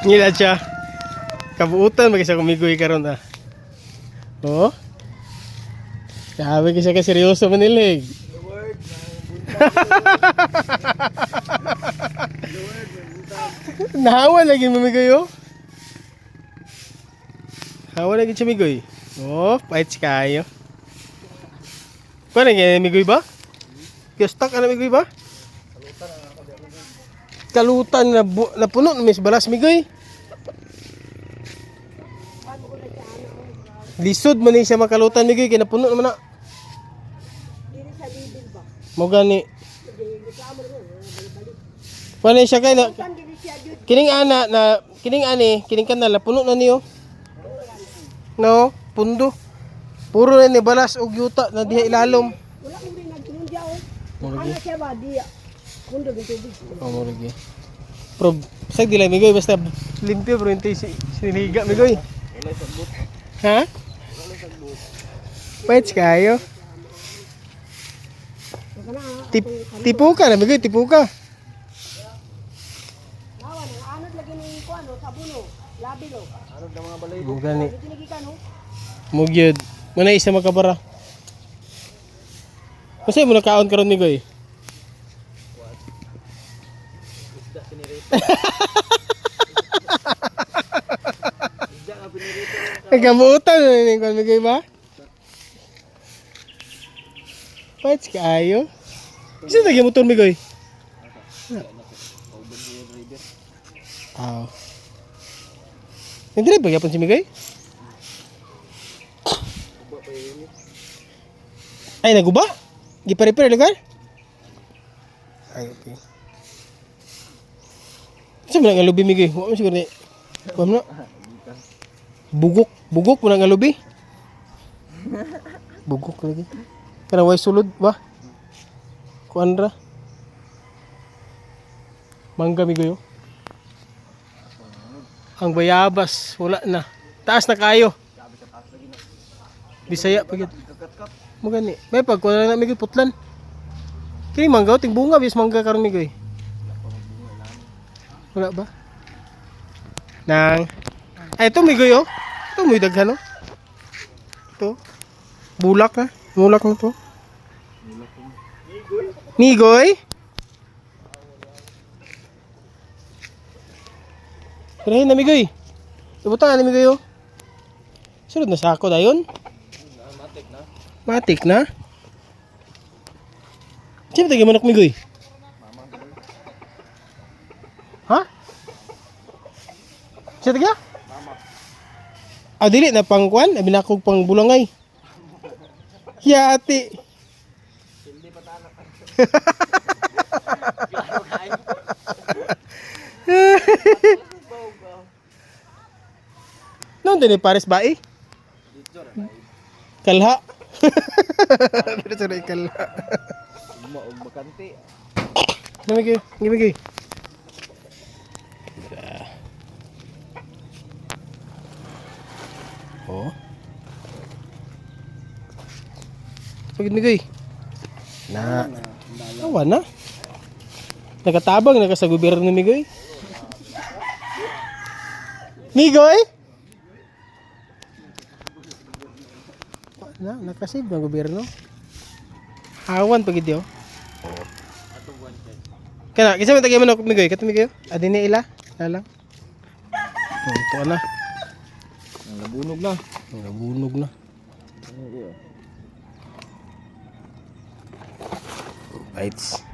Ngila siya. Kabuutan magisa kumigoy karon ah. Oh. Sabi kasi ka seryoso manilig. Nahawa lagi mamigoy oh. Hawa lagi siya migoy. Oh, pahit kayo. Paano nga migoy ba? Kiyostak ka na migoy ba? Kalutan na, bu- na puno na mis balas migoy. Lisod man ni siya makalutan migoy kaya napuno naman na. Mo gani. Paano siya kay na Kining ana na kining ani, kining kanal na puno na niyo. No, pundo. Puro na ni balas og yuta na diha ilalom. Wala mo rin nagtunundya o. Ano siya ba? Di, kundo ng tubig. Oh, mo lagi. Pero sa dila migoy basta limpyo pero hindi si siniga migoy. Ha? Pwede kayo. Tip, tipo ka na migoy, tipo ka. gani. Gyud. Muna isa makabara. Kasi mo nakaon karon migoy. Nagkabuutan na ni kwan ba? Pwede kayo. Isa lagi motor migoy. Aw. Hindi ba yapon si migoy? Ay, naguba? Di pare-pare lugar? Ay, okay. Saan mo na nga lubi, Migay? Huwag mo siguro ni... Huwag mo na. Bugok. Bugok mo na nga lubi. Bugok lagi. Kaya way sulod ba? Kuandra. Mangga, Migay. Ang bayabas, wala na. Taas na kayo. Bisaya pagit. Mo gani. May pag kuha na mi putlan. Kini mangga ting bunga bis mangga karon mi goy. Wala ba? Nang Ay ito mi goy oh. Ito mo daghan oh. Ito. Bulak ha. Bulak na to. Migoy. Kirahin na migoy. Ibutan na migoy oh. Sunod na sako dayon. Matik na. Sino tayo manok migoy? Ha? Sino tayo? Ah, dili na pangkuan, abi na akong pang bulangay. Yati. Noon din ni Paris ba eh? Kalha. Pero sa kalha. Maog bakante. Namigay, gimigay. Oh. Sagid migay. Na. Awa na. Nakatabang na ka sa gobyerno ni Migoy. Migoy? Na, nakasave ng gobyerno. Hawan pag ito. Kana, kisa man tagay manok migoy, kato migoy. Adi na ila, lalang. Ito na. Nabunog na. Nabunog na. Bites.